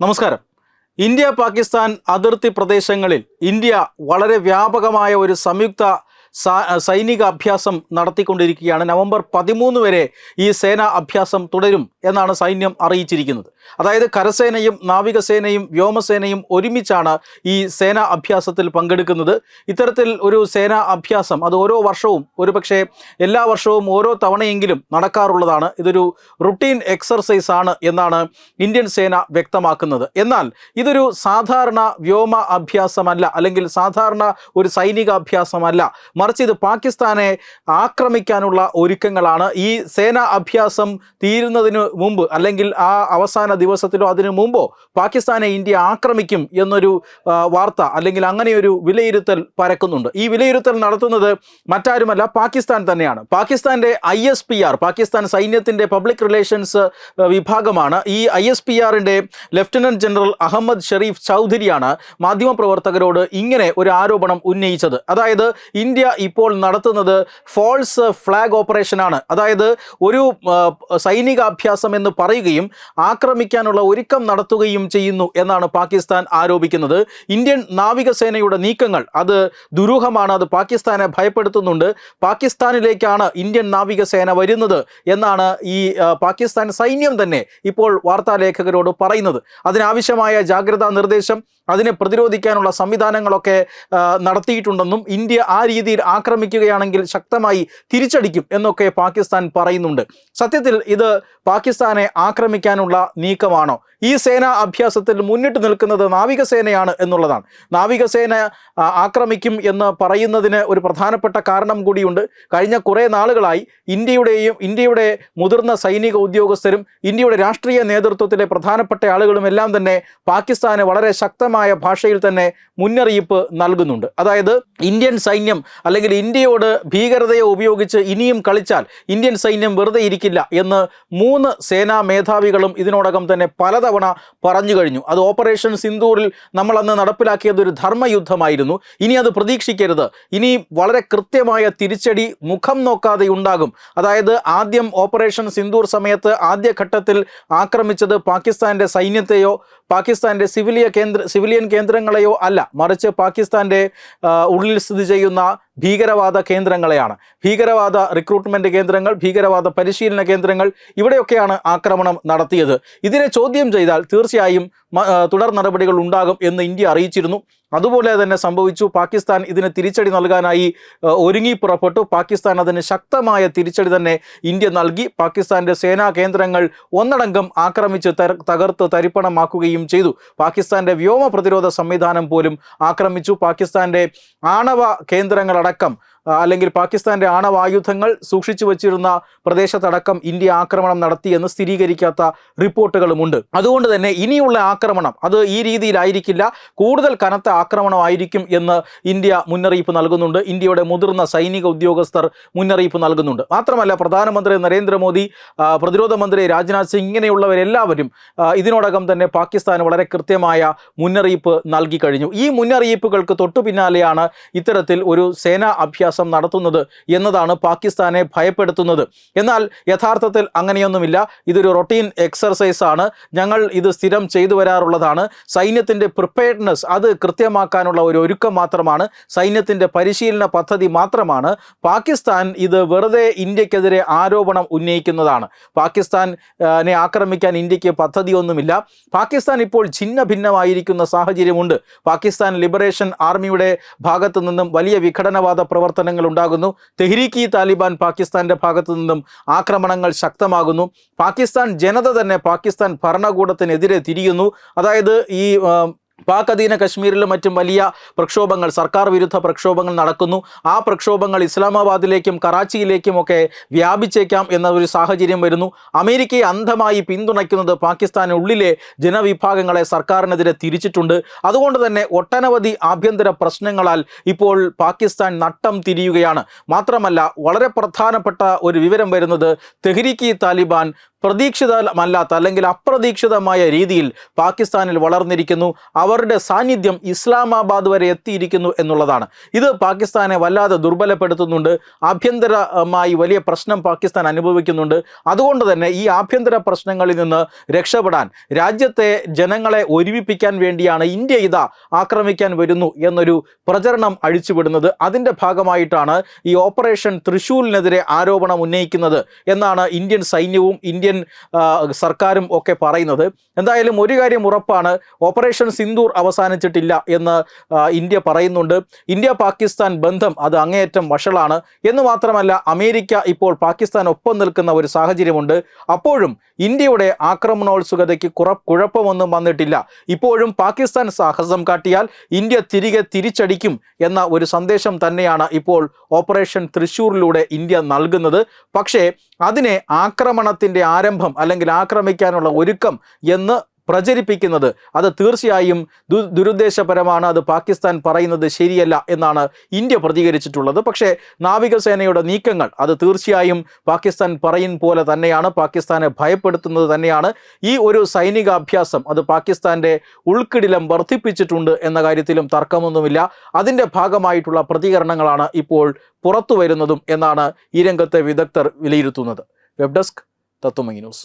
നമസ്കാരം. ഇന്ത്യ പാകിസ്ഥാൻ അതിർത്തി പ്രദേശങ്ങളിൽ ഇന്ത്യ വളരെ വ്യാപകമായ ഒരു സംയുക്ത സൈനിക അഭ്യാസം നടത്തിക്കൊണ്ടിരിക്കുകയാണ്. നവംബർ പതിമൂന്ന് വരെ ഈ സേനാ അഭ്യാസം തുടരും. എന്നാണ് സൈന്യം അറിയിച്ചിരിക്കുന്നത്. അതായത് കരസേനയും നാവികസേനയും വ്യോമസേനയും ഒരുമിച്ചാണ് ഈ സേനാ അഭ്യാസത്തിൽ പങ്കെടുക്കുന്നത്. ഇത്തരത്തിൽ ഒരു സേനാ അഭ്യാസം അത് ഓരോ വർഷവും ഒരു എല്ലാ വർഷവും ഓരോ തവണയെങ്കിലും നടക്കാറുള്ളതാണ്. ഇതൊരു റുട്ടീൻ എക്സർസൈസ് ആണ് എന്നാണ് ഇന്ത്യൻ സേന വ്യക്തമാക്കുന്നത്. എന്നാൽ ഇതൊരു സാധാരണ വ്യോമ അഭ്യാസമല്ല അല്ലെങ്കിൽ സാധാരണ ഒരു സൈനിക അഭ്യാസമല്ല. മറിച്ച് ഇത് പാകിസ്ഥാനെ ആക്രമിക്കാനുള്ള ഒരുക്കങ്ങളാണ്. ഈ സേനാ അഭ്യാസം തീരുന്നതിന് മുമ്പ് അല്ലെങ്കിൽ ആ അവസാന ദിവസത്തിലോ അതിനു മുമ്പോ പാകിസ്ഥാനെ ഇന്ത്യ ആക്രമിക്കും എന്നൊരു വാർത്ത അല്ലെങ്കിൽ അങ്ങനെയൊരു വിലയിരുത്തൽ പരക്കുന്നുണ്ട്. ഈ വിലയിരുത്തൽ നടത്തുന്നത് മറ്റാരുമല്ല പാകിസ്ഥാൻ തന്നെയാണ്. പാകിസ്ഥാന്റെ I S P R Pakistan സൈന്യത്തിന്റെ പബ്ലിക് റിലേഷൻസ് വിഭാഗമാണ്. ഈ ഐ എസ് പി ആറിന്റെ ലഫ്റ്റനന്റ് ജനറൽ അഹമ്മദ് ഷെരീഫ് ചൗധരിയാണ് മാധ്യമപ്രവർത്തകരോട് ഇങ്ങനെ ഒരു ആരോപണം ഉന്നയിച്ചത്. അതായത് ഇന്ത്യ ഇപ്പോൾ നടത്തുന്നത് ഫോൾസ് ഫ്ലാഗ് ഓപ്പറേഷനാണ് അതായത് ഒരു ആ, അഭ്യാസം എന്ന് പറയുകയും ആക്രമിക്കാനുള്ള ഒരുക്കം നടത്തുകയും ചെയ്യുന്നു എന്നാണ് പാകിസ്ഥാൻ ആരോപിക്കുന്നത്. ഇന്ത്യൻ നാവികസേനയുടെ നീക്കങ്ങൾ അത് ദുരൂഹമാണ് അത് പാകിസ്ഥാനെ ഭയപ്പെടുത്തുന്നുണ്ട്. പാകിസ്ഥാനിലേക്കാണ് ഇന്ത്യൻ നാവികസേന വരുന്നത് എന്നാണ് ഈ പാകിസ്ഥാൻ സൈന്യം തന്നെ ഇപ്പോൾ വാർത്താലേഖകരോട് പറയുന്നത്. അതിനാവശ്യമായ ജാഗ്രതാ നിർദ്ദേശം അതിനെ പ്രതിരോധിക്കാനുള്ള സംവിധാനങ്ങളൊക്കെ നടത്തിയിട്ടുണ്ടെന്നും ഇന്ത്യ ആ രീതിയിൽ ആക്രമിക്കുകയാണെങ്കിൽ ശക്തമായി തിരിച്ചടിക്കും എന്നൊക്കെ പാകിസ്ഥാൻ പറയുന്നുണ്ട്. സത്യത്തിൽ ഇത് പാകിസ്ഥാനെ ആക്രമിക്കാനുള്ള നീക്കമാണോ? ഈ സേനാ അഭ്യാസത്തിൽ മുന്നിട്ട് നിൽക്കുന്നത് നാവികസേനയാണ് എന്നുള്ളതാണ്. നാവികസേന ആക്രമിക്കും എന്ന് പറയുന്നതിന് ഒരു പ്രധാനപ്പെട്ട കാരണം കൂടിയുണ്ട്. കഴിഞ്ഞ കുറേ നാളുകളായി ഇന്ത്യയുടെയും ഇന്ത്യയുടെ മുതിർന്ന സൈനിക ഉദ്യോഗസ്ഥരും ഇന്ത്യയുടെ രാഷ്ട്രീയ നേതൃത്വത്തിലെ പ്രധാനപ്പെട്ട ആളുകളും എല്ലാം തന്നെ പാകിസ്ഥാന് വളരെ ശക്തമായ ഭാഷയിൽ തന്നെ മുന്നറിയിപ്പ് നൽകുന്നുണ്ട്. അതായത് ഇന്ത്യൻ സൈന്യം അല്ലെങ്കിൽ ഇന്ത്യയോട് ഭീകരതയെ ഉപയോഗിച്ച് ഇനിയും കളിച്ചാൽ ഇന്ത്യൻ സൈന്യം വെറുതെ ഇരിക്കില്ല. എന്ന് മൂന്ന് സേനാ മേധാവികളും ഇതിനോടകം തന്നെ പലതവണ പറഞ്ഞു കഴിഞ്ഞു. അത് ഓപ്പറേഷൻ സിന്ദൂറിൽ നമ്മൾ അന്ന് നടപ്പിലാക്കിയത് ഒരു ധർമ്മയുദ്ധമായിരുന്നു. ഇനി അത് പ്രതീക്ഷിക്കരുത്. ഇനി വളരെ കൃത്യമായ തിരിച്ചടി മുഖം നോക്കാതെ ഉണ്ടാകും. അതായത് ആദ്യം ഓപ്പറേഷൻ സിന്ദൂർ സമയത്ത് ആദ്യഘട്ടത്തിൽ ആക്രമിച്ചത് പാകിസ്ഥാന്റെ സൈന്യത്തെയോ പാകിസ്ഥാന്റെ സിവിലിയ കേന്ദ്ര സിവിലിയൻ കേന്ദ്രങ്ങളെയോ അല്ല മറിച്ച് പാകിസ്ഥാന്റെ ഉള്ളിൽ സ്ഥിതി ചെയ്യുന്ന ഭീകരവാദ കേന്ദ്രങ്ങളെയാണ്. ഭീകരവാദ റിക്രൂട്ട്മെന്റ് കേന്ദ്രങ്ങൾ ഭീകരവാദ പരിശീലന കേന്ദ്രങ്ങൾ ഇവിടെയൊക്കെയാണ് ആക്രമണം നടത്തിയത്. ഇതിനെ ചോദ്യം ചെയ്താൽ തീർച്ചയായും തുടർ നടപടികൾ ഉണ്ടാകും എന്ന് ഇന്ത്യ അറിയിച്ചിരുന്നു. അതുപോലെ തന്നെ സംഭവിച്ചു. പാകിസ്ഥാൻ ഇതിന് തിരിച്ചടി നൽകാനായി ഒരുങ്ങി പുറപ്പെട്ടു. പാകിസ്ഥാൻ അതിന് ശക്തമായ തിരിച്ചടി തന്നെ ഇന്ത്യ നൽകി. പാകിസ്ഥാന്റെ സേനാ കേന്ദ്രങ്ങൾ ഒന്നടങ്കം ആക്രമിച്ച് തകർത്ത് തരിപ്പണമാക്കുകയും ചെയ്തു. പാകിസ്ഥാന്റെ വ്യോമ പ്രതിരോധ സംവിധാനം പോലും ആക്രമിച്ചു. പാകിസ്ഥാന്റെ ആണവ കേന്ദ്രങ്ങളടക്കം അല്ലെങ്കിൽ പാകിസ്ഥാന്റെ ആണവായുധങ്ങൾ സൂക്ഷിച്ചു വച്ചിരുന്ന പ്രദേശത്തടക്കം ഇന്ത്യ ആക്രമണം നടത്തിയെന്ന് സ്ഥിരീകരിക്കാത്ത റിപ്പോർട്ടുകളുമുണ്ട്. അതുകൊണ്ട് തന്നെ ഇനിയുള്ള ആക്രമണം അത് ഈ രീതിയിലായിരിക്കില്ല. കൂടുതൽ കനത്ത ആക്രമണമായിരിക്കും എന്ന് ഇന്ത്യ മുന്നറിയിപ്പ് നൽകുന്നുണ്ട്. ഇന്ത്യയുടെ മുതിർന്ന സൈനിക ഉദ്യോഗസ്ഥർ മുന്നറിയിപ്പ് നൽകുന്നുണ്ട്. മാത്രമല്ല പ്രധാനമന്ത്രി നരേന്ദ്രമോദി പ്രതിരോധ മന്ത്രി രാജ്നാഥ് സിംഗ് ഇങ്ങനെയുള്ളവരെല്ലാവരും ഇതിനോടകം തന്നെ പാകിസ്ഥാന് വളരെ കൃത്യമായ മുന്നറിയിപ്പ് നൽകി കഴിഞ്ഞു. ഈ മുന്നറിയിപ്പുകൾക്ക് തൊട്ടു പിന്നാലെയാണ് ഇത്തരത്തിൽ ഒരു സേനാ അഭ്യാസം നടത്തുന്നത് എന്നതാണ് പാകിസ്ഥാനെ ഭയപ്പെടുത്തുന്നത്. എന്നാൽ യഥാർത്ഥത്തിൽ അങ്ങനെയൊന്നുമില്ല. ഇതൊരു റൊട്ടീൻ എക്സർസൈസ് ആണ്. ഞങ്ങൾ ഇത് സ്ഥിരം ചെയ്തു വരാറുള്ളതാണ്. സൈന്യത്തിന്റെ പ്രിപ്പയർഡ്നെസ് അത് കൃത്യമാക്കാനുള്ള ഒരു ഒരുക്കം മാത്രമാണ്. സൈന്യത്തിന്റെ പരിശീലന പദ്ധതി മാത്രമാണ്. പാകിസ്ഥാൻ ഇത് വെറുതെ ഇന്ത്യക്കെതിരെ ആരോപണം ഉന്നയിക്കുന്നതാണ്. പാകിസ്ഥാനെ ആക്രമിക്കാൻ ഇന്ത്യയ്ക്ക് പദ്ധതിയൊന്നുമില്ല. പാകിസ്ഥാൻ ഇപ്പോൾ ഛിന്ന ഭിന്നമായിരിക്കുന്ന സാഹചര്യമുണ്ട്. പാകിസ്ഥാൻ ലിബറേഷൻ ആർമിയുടെ ഭാഗത്തു നിന്നും വലിയ വിഘടനവാദ പ്രവർത്തനങ്ങൾ ഉണ്ടാകുന്നു. തെഹ്രീക്ക് താലിബാൻ പാകിസ്ഥാന്റെ ഭാഗത്തു നിന്നും ആക്രമണങ്ങൾ ശക്തമാകുന്നു. പാകിസ്ഥാൻ ജനത തന്നെ പാകിസ്ഥാൻ ഭരണകൂടത്തിനെതിരെ തിരിയുന്നു. അതായത് ഈ പാക് അധീന കശ്മീരിലും മറ്റും വലിയ പ്രക്ഷോഭങ്ങൾ സർക്കാർ വിരുദ്ധ പ്രക്ഷോഭങ്ങൾ നടക്കുന്നു. ആ പ്രക്ഷോഭങ്ങൾ ഇസ്ലാമാബാദിലേക്കും കറാച്ചിയിലേക്കും ഒക്കെ വ്യാപിച്ചേക്കാം എന്ന ഒരു സാഹചര്യം വരുന്നു. അമേരിക്കയെ അന്ധമായി പിന്തുണയ്ക്കുന്നത് പാകിസ്ഥാനുള്ളിലെ ജനവിഭാഗങ്ങളെ സർക്കാരിനെതിരെ തിരിച്ചിട്ടുണ്ട്. അതുകൊണ്ട് തന്നെ ഒട്ടനവധി ആഭ്യന്തര പ്രശ്നങ്ങളാൽ ഇപ്പോൾ പാകിസ്ഥാൻ നട്ടം തിരിയുകയാണ്. മാത്രമല്ല വളരെ പ്രധാനപ്പെട്ട ഒരു വിവരം വരുന്നത് തെഹ്രീക്കി താലിബാൻ പ്രതീക്ഷിതമല്ലാത്ത അല്ലെങ്കിൽ അപ്രതീക്ഷിതമായ രീതിയിൽ പാകിസ്ഥാനിൽ വളർന്നിരിക്കുന്നു. അവരുടെ സാന്നിധ്യം ഇസ്ലാമാബാദ് വരെ എത്തിയിരിക്കുന്നു എന്നുള്ളതാണ്. ഇത് പാകിസ്ഥാനെ വല്ലാതെ ദുർബലപ്പെടുത്തുന്നുണ്ട്. ആഭ്യന്തരമായി വലിയ പ്രശ്നം പാകിസ്ഥാൻ അനുഭവിക്കുന്നുണ്ട്. അതുകൊണ്ട് തന്നെ ഈ ആഭ്യന്തര പ്രശ്നങ്ങളിൽ നിന്ന് രക്ഷപ്പെടാൻ രാജ്യത്തെ ജനങ്ങളെ ഒരുമിപ്പിക്കാൻ വേണ്ടിയാണ് ഇന്ത്യ ഇതാ ആക്രമിക്കാൻ വരുന്നു എന്നൊരു പ്രചരണം അഴിച്ചുവിടുന്നത്. അതിന്റെ ഭാഗമായിട്ടാണ് ഈ ഓപ്പറേഷൻ തൃശൂലിനെതിരെ ആരോപണം ഉന്നയിക്കുന്നത് എന്നാണ് ഇന്ത്യൻ സൈന്യവും സർക്കാരും ഒക്കെ പറയുന്നത്. എന്തായാലും ഒരു കാര്യം ഉറപ്പാണ് ഓപ്പറേഷൻ സിന്ദൂർ അവസാനിച്ചിട്ടില്ല എന്ന് ഇന്ത്യ പറയുന്നുണ്ട്. ഇന്ത്യ പാകിസ്ഥാൻ ബന്ധം അത് അങ്ങേയറ്റം വഷളാണ്. എന്ന് മാത്രമല്ല അമേരിക്ക ഇപ്പോൾ പാകിസ്ഥാൻ ഒപ്പം നിൽക്കുന്ന ഒരു സാഹചര്യമുണ്ട്. അപ്പോഴും ഇന്ത്യയുടെ ആക്രമണോത്സുകതയ്ക്ക് കുറ കുഴപ്പമൊന്നും വന്നിട്ടില്ല. ഇപ്പോഴും പാകിസ്ഥാൻ സാഹസം കാട്ടിയാൽ ഇന്ത്യ തിരികെ തിരിച്ചടിക്കും എന്ന ഒരു സന്ദേശം തന്നെയാണ് ഇപ്പോൾ ഓപ്പറേഷൻ തൃശൂരിലൂടെ ഇന്ത്യ നൽകുന്നത്. പക്ഷേ അതിനെ ആക്രമണത്തിന്റെ ആരംഭം അല്ലെങ്കിൽ ആക്രമിക്കാനുള്ള ഒരുക്കം എന്ന് പ്രചരിപ്പിക്കുന്നത്. അത് തീർച്ചയായും ദു ദുരുദ്ദേശപരമാണ്. അത് പാകിസ്ഥാൻ പറയുന്നത് ശരിയല്ല എന്നാണ് ഇന്ത്യ പ്രതികരിച്ചിട്ടുള്ളത്. പക്ഷേ നാവികസേനയുടെ നീക്കങ്ങൾ അത് തീർച്ചയായും പാകിസ്ഥാൻ പറയും പോലെ തന്നെയാണ് പാകിസ്ഥാനെ ഭയപ്പെടുത്തുന്നത് തന്നെയാണ്. ഈ ഒരു സൈനികാഭ്യാസം അത് പാകിസ്ഥാന്റെ ഉൾക്കിടിലം വർദ്ധിപ്പിച്ചിട്ടുണ്ട് എന്ന കാര്യത്തിലും തർക്കമൊന്നുമില്ല. അതിന്റെ ഭാഗമായിട്ടുള്ള പ്രതികരണങ്ങളാണ് ഇപ്പോൾ പുറത്തു വരുന്നതും എന്നാണ് ഈ രംഗത്തെ വിദഗ്ധർ വിലയിരുത്തുന്നത്. Web desk Tatwamayi news.